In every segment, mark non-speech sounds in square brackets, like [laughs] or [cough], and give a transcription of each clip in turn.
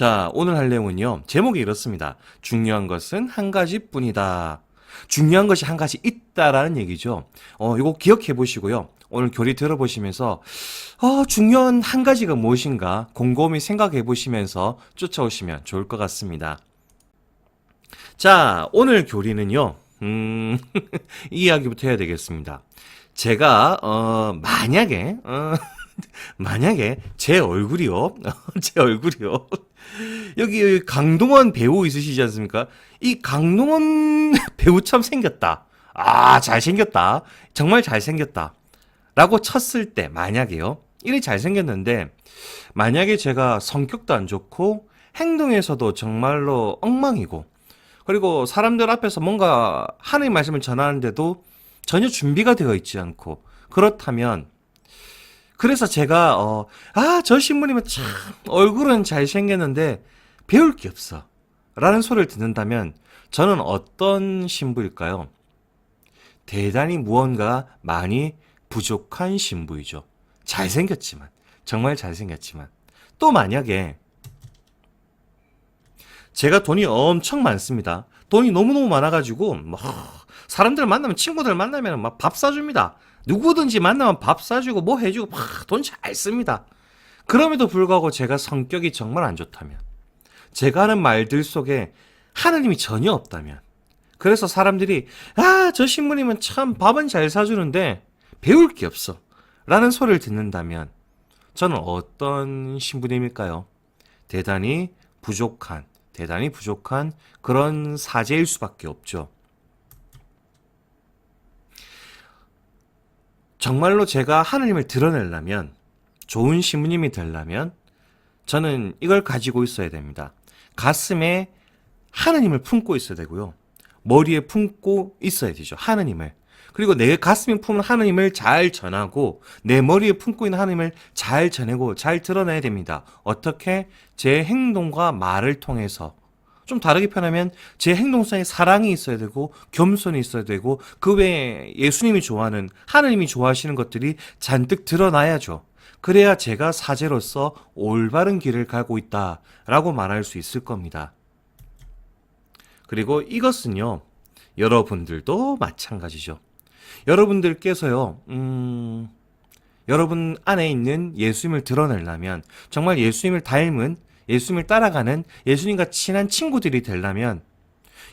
자, 오늘 할 내용은요. 제목이 이렇습니다. 중요한 것은 한 가지뿐이다. 중요한 것이 한 가지 있다라는 얘기죠. 어, 이거 기억해 보시고요. 오늘 교리 들어보시면서 어, 중요한 한 가지가 무엇인가 곰곰이 생각해 보시면서 쫓아오시면 좋을 것 같습니다. 자, 오늘 교리는요. 음, [laughs] 이 이야기부터 해야 되겠습니다. 제가 어, 만약에 어, [laughs] [laughs] 만약에 제 얼굴이요. [laughs] 제 얼굴이요. 여기 강동원 배우 있으시지 않습니까? 이 강동원 [laughs] 배우처럼 생겼다. 아, 잘생겼다. 정말 잘생겼다. 라고 쳤을 때, 만약에요. 이리 잘생겼는데, 만약에 제가 성격도 안 좋고, 행동에서도 정말로 엉망이고, 그리고 사람들 앞에서 뭔가 하나님 말씀을 전하는데도 전혀 준비가 되어 있지 않고, 그렇다면, 그래서 제가 어, 아, 저 신부님은 참 얼굴은 잘생겼는데 배울 게 없어. 라는 소리를 듣는다면 저는 어떤 신부일까요? 대단히 무언가 많이 부족한 신부이죠. 잘생겼지만, 정말 잘생겼지만. 또 만약에 제가 돈이 엄청 많습니다. 돈이 너무너무 많아가지고, 뭐, 사람들 만나면, 친구들 만나면 막 밥 사줍니다. 누구든지 만나면 밥 사주고 뭐 해주고 막돈잘 씁니다. 그럼에도 불구하고 제가 성격이 정말 안 좋다면, 제가 하는 말들 속에 하나님이 전혀 없다면, 그래서 사람들이, 아, 저 신부님은 참 밥은 잘 사주는데 배울 게 없어. 라는 소리를 듣는다면, 저는 어떤 신부님일까요? 대단히 부족한, 대단히 부족한 그런 사제일 수밖에 없죠. 정말로 제가 하나님을 드러내려면, 좋은 신부님이 되려면, 저는 이걸 가지고 있어야 됩니다. 가슴에 하나님을 품고 있어야 되고요. 머리에 품고 있어야 되죠. 하나님을. 그리고 내 가슴에 품은 하나님을 잘 전하고 내 머리에 품고 있는 하나님을 잘 전하고 잘 드러내야 됩니다. 어떻게? 제 행동과 말을 통해서 좀 다르게 표현하면 제 행동 속에 사랑이 있어야 되고 겸손이 있어야 되고 그 외에 예수님이 좋아하는 하나님이 좋아하시는 것들이 잔뜩 드러나야죠. 그래야 제가 사제로서 올바른 길을 가고 있다라고 말할 수 있을 겁니다. 그리고 이것은요, 여러분들도 마찬가지죠. 여러분들께서요, 음, 여러분 안에 있는 예수님을 드러내려면, 정말 예수님을 닮은, 예수님을 따라가는 예수님과 친한 친구들이 되려면,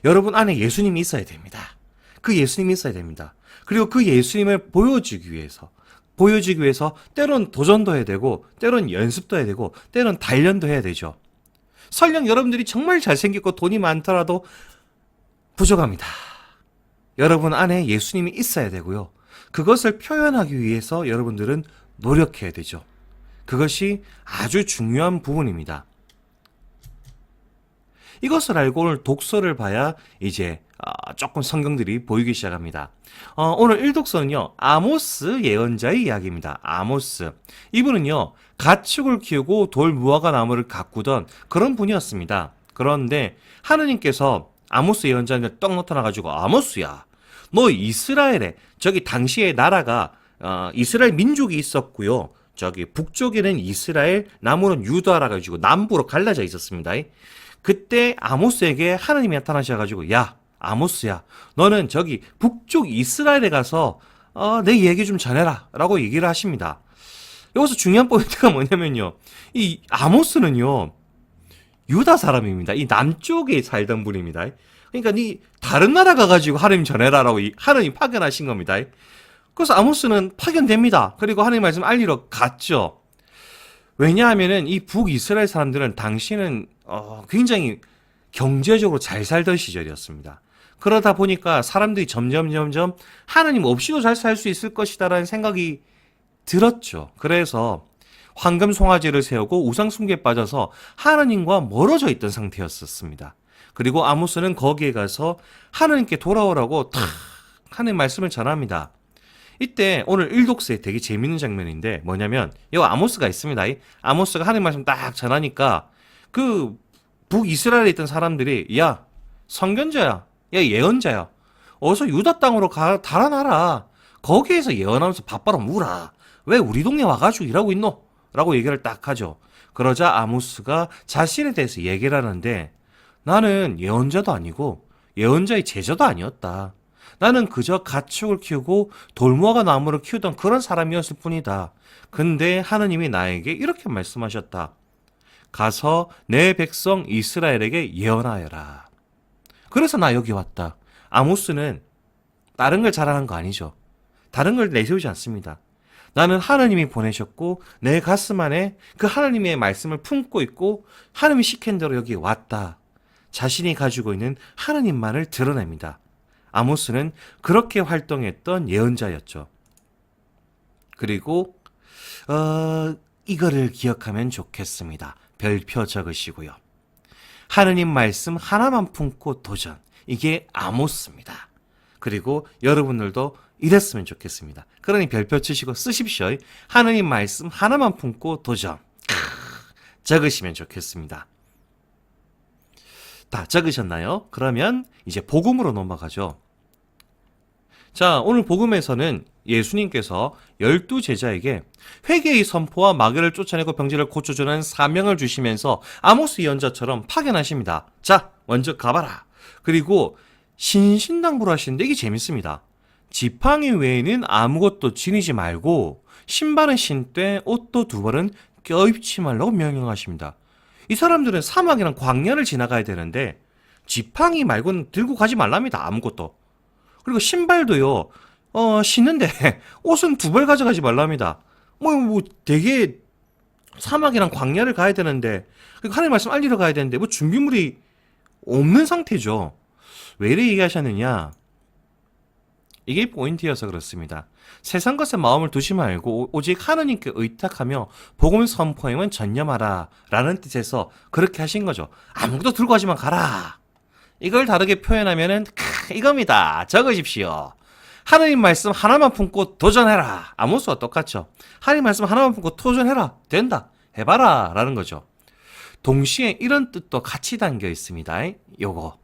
여러분 안에 예수님이 있어야 됩니다. 그 예수님이 있어야 됩니다. 그리고 그 예수님을 보여주기 위해서, 보여주기 위해서 때론 도전도 해야 되고, 때론 연습도 해야 되고, 때론 단련도 해야 되죠. 설령 여러분들이 정말 잘생겼고 돈이 많더라도 부족합니다. 여러분 안에 예수님이 있어야 되고요. 그것을 표현하기 위해서 여러분들은 노력해야 되죠. 그것이 아주 중요한 부분입니다. 이것을 알고 오늘 독서를 봐야 이제 아, 조금 성경들이 보이기 시작합니다. 어, 오늘 1독서는요, 아모스 예언자의 이야기입니다. 아모스. 이분은요, 가축을 키우고 돌 무화과 나무를 가꾸던 그런 분이었습니다. 그런데 하느님께서 아모스 예언자한테 떡 나타나가지고, 아모스야, 너 이스라엘에, 저기 당시에 나라가, 어, 이스라엘 민족이 있었고요. 저기 북쪽에는 이스라엘, 남으로는 유다라 가지고 남부로 갈라져 있었습니다. 그때 아모스에게 하나님이 나타나셔가지고 야 아모스야 너는 저기 북쪽 이스라엘에 가서 어, 내 얘기 좀 전해라 라고 얘기를 하십니다. 여기서 중요한 포인트가 뭐냐면요 이 아모스는요 유다 사람입니다. 이 남쪽에 살던 분입니다. 그러니까 이 다른 나라 가가지고 하나님 전해라라고 이 하나님 파견하신 겁니다. 그래서 아모스는 파견됩니다. 그리고 하나님 말씀 알리러 갔죠. 왜냐하면은 이 북이스라엘 사람들은 당시는 어, 굉장히 경제적으로 잘 살던 시절이었습니다. 그러다 보니까 사람들이 점점 점점 하나님 없이도 잘 살 수 있을 것이다라는 생각이 들었죠. 그래서 황금 송아지를 세우고 우상 숭배에 빠져서 하나님과 멀어져 있던 상태였었습니다. 그리고 아모스는 거기에 가서 하나님께 돌아오라고 탁 하는 말씀을 전합니다. 이때 오늘 1독서에 되게 재밌는 장면인데 뭐냐면 이 아모스가 있습니다. 이 아모스가 하나님 말씀 딱 전하니까 그 북이스라엘에 있던 사람들이 야 선견자야 야 예언자야 어서 유다 땅으로 가 달아나라 거기에서 예언하면서 밥바람 우라 왜 우리 동네 와가지고 일하고 있노? 라고 얘기를 딱 하죠. 그러자 아모스가 자신에 대해서 얘기를 하는데 나는 예언자도 아니고 예언자의 제자도 아니었다. 나는 그저 가축을 키우고 돌무화과 나무를 키우던 그런 사람이었을 뿐이다. 근데 하느님이 나에게 이렇게 말씀하셨다. 가서 내 백성 이스라엘에게 예언하여라. 그래서 나 여기 왔다. 아모스는 다른 걸 잘하는 거 아니죠. 다른 걸 내세우지 않습니다. 나는 하나님이 보내셨고 내 가슴 안에 그 하나님의 말씀을 품고 있고 하나님이 시킨 대로 여기 왔다. 자신이 가지고 있는 하나님만을 드러냅니다. 아모스는 그렇게 활동했던 예언자였죠. 그리고 어, 이거를 기억하면 좋겠습니다. 별표 적으시고요. 하느님 말씀 하나만 품고 도전. 이게 아모스입니다. 그리고 여러분들도 이랬으면 좋겠습니다. 그러니 별표 치시고 쓰십시오. 하느님 말씀 하나만 품고 도전. 크, 적으시면 좋겠습니다. 다 적으셨나요? 그러면 이제 복음으로 넘어가죠. 자, 오늘 복음에서는 예수님께서 열두 제자에게 회개의 선포와 마귀를 쫓아내고 병지를 고쳐주는 사명을 주시면서 아모스 예언자처럼 파견하십니다. 자, 먼저 가봐라. 그리고 신신당부를 하시는데 이게 재밌습니다. 지팡이 외에는 아무것도 지니지 말고 신발은 신되 옷도 두 벌은 껴입지 말라고 명령하십니다. 이 사람들은 사막이랑 광야를 지나가야 되는데 지팡이 말고는 들고 가지 말랍니다. 아무것도. 그리고 신발도요. 어, 신는데 [laughs] 옷은 두 벌 가져가지 말랍니다. 뭐, 뭐 되게 사막이랑 광야를 가야 되는데 하나님 말씀 알리러 가야 되는데 뭐 준비물이 없는 상태죠. 왜 이래 얘기하셨느냐? 이게 포인트여서 그렇습니다. 세상 것에 마음을 두지 말고 오- 오직 하느님께 의탁하며 복음을 선포하면 전념하라 라는 뜻에서 그렇게 하신 거죠. 아무것도 들고 가지만 가라. 이걸 다르게 표현하면은 크, 이겁니다. 적으십시오. 하느님 말씀 하나만 품고 도전해라. 아모스와 똑같죠. 하느님 말씀 하나만 품고 도전해라. 된다. 해봐라. 라는 거죠. 동시에 이런 뜻도 같이 담겨 있습니다. 요거.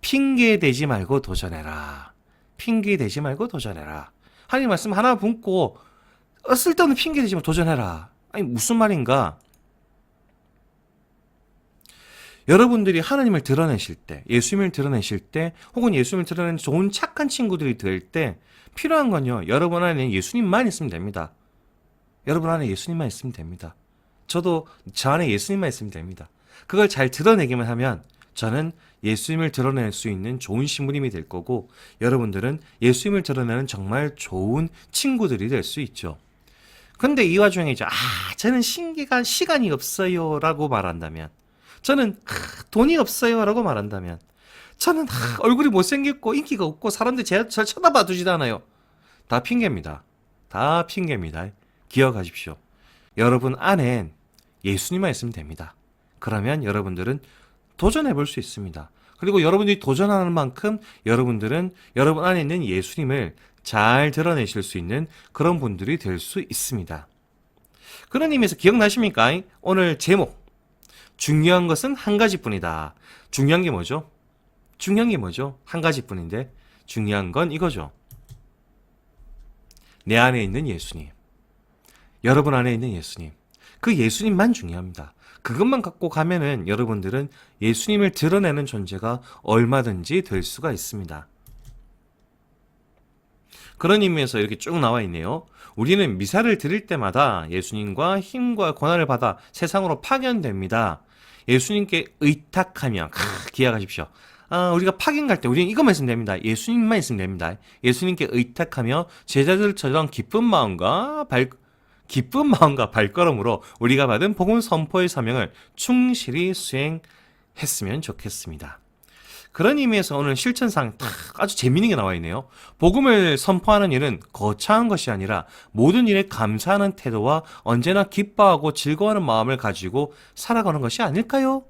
핑계 대지 말고 도전해라. 핑계 대지 말고 도전해라. 하나님 말씀 하나 품고 어, 쓸데없는 핑계 대지 말고 도전해라. 아니 무슨 말인가? 여러분들이 하나님을 드러내실 때, 예수님을 드러내실 때, 혹은 예수님을 드러내는 좋은 착한 친구들이 될 때, 필요한 건요, 여러분 안에 예수님만 있으면 됩니다. 여러분 안에 예수님만 있으면 됩니다. 저도 저 안에 예수님만 있으면 됩니다. 그걸 잘 드러내기만 하면 저는 예수님을 드러낼 수 있는 좋은 신부님이 될 거고 여러분들은 예수님을 드러내는 정말 좋은 친구들이 될 수 있죠. 근데 이 와중에 이제 아 저는 신기가 시간이 없어요라고 말한다면 저는 아, 돈이 없어요라고 말한다면 저는 아, 얼굴이 못생겼고 인기가 없고 사람들이 제, 절 쳐다봐 주지도 않아요. 다 핑계입니다. 다 핑계입니다. 기억하십시오. 여러분 안엔 예수님만 있으면 됩니다. 그러면 여러분들은 도전해 볼 수 있습니다. 그리고 여러분들이 도전하는 만큼 여러분들은 여러분 안에 있는 예수님을 잘 드러내실 수 있는 그런 분들이 될 수 있습니다. 그런 의미에서 기억나십니까? 오늘 제목. 중요한 것은 한 가지뿐이다. 중요한 게 뭐죠? 중요한 게 뭐죠? 한 가지뿐인데 중요한 건 이거죠. 내 안에 있는 예수님. 여러분 안에 있는 예수님. 그 예수님만 중요합니다. 그것만 갖고 가면은 여러분들은 예수님을 드러내는 존재가 얼마든지 될 수가 있습니다. 그런 의미에서 이렇게 쭉 나와 있네요. 우리는 미사를 드릴 때마다 예수님과 힘과 권한을 받아 세상으로 파견됩니다. 예수님께 의탁하며, 크, 기억하십시오. 아, 우리가 파견 갈 때 우리는 이것만 있으면 됩니다. 예수님만 있으면 됩니다. 예수님께 의탁하며 제자들처럼 기쁜 마음과 발, 기쁜 마음과 발걸음으로 우리가 받은 복음 선포의 사명을 충실히 수행했으면 좋겠습니다. 그런 의미에서 오늘 실천상 딱 아주 재미있는 게 나와 있네요. 복음을 선포하는 일은 거창한 것이 아니라 모든 일에 감사하는 태도와 언제나 기뻐하고 즐거워하는 마음을 가지고 살아가는 것이 아닐까요?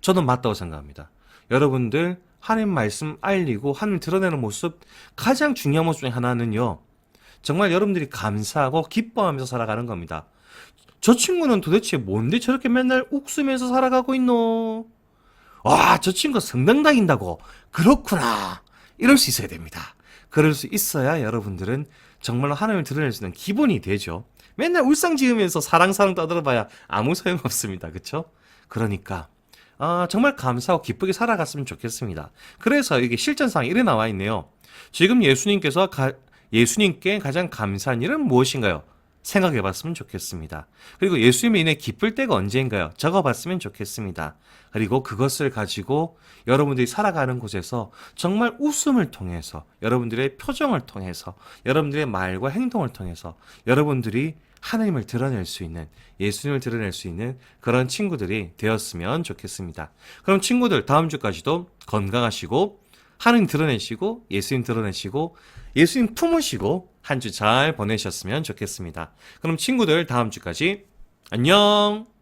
저는 맞다고 생각합니다. 여러분들 하나님 말씀 알리고 하나님 드러내는 모습 가장 중요한 모습 중에 하나는요. 정말 여러분들이 감사하고 기뻐하면서 살아가는 겁니다. 저 친구는 도대체 뭔데 저렇게 맨날 웃으면서 살아가고 있노? 와, 저 친구 성당 다닌다고. 그렇구나. 이럴 수 있어야 됩니다. 그럴 수 있어야 여러분들은 정말로 하나님을 드러낼 수 있는 기본이 되죠. 맨날 울상 지으면서 사랑사랑 떠들어봐야 아무 소용 없습니다. 그쵸? 그러니까 아, 정말 감사하고 기쁘게 살아갔으면 좋겠습니다. 그래서 이게 실전상 이래 나와 있네요. 지금 예수님께서 가- 예수님께 가장 감사한 일은 무엇인가요? 생각해 봤으면 좋겠습니다. 그리고 예수님의 인해 기쁠 때가 언제인가요? 적어 봤으면 좋겠습니다. 그리고 그것을 가지고 여러분들이 살아가는 곳에서 정말 웃음을 통해서 여러분들의 표정을 통해서 여러분들의 말과 행동을 통해서 여러분들이 하나님을 드러낼 수 있는 예수님을 드러낼 수 있는 그런 친구들이 되었으면 좋겠습니다. 그럼 친구들 다음 주까지도 건강하시고 하나님 드러내시고 예수님 드러내시고 예수님 품으시고 한 주 잘 보내셨으면 좋겠습니다. 그럼 친구들 다음 주까지 안녕!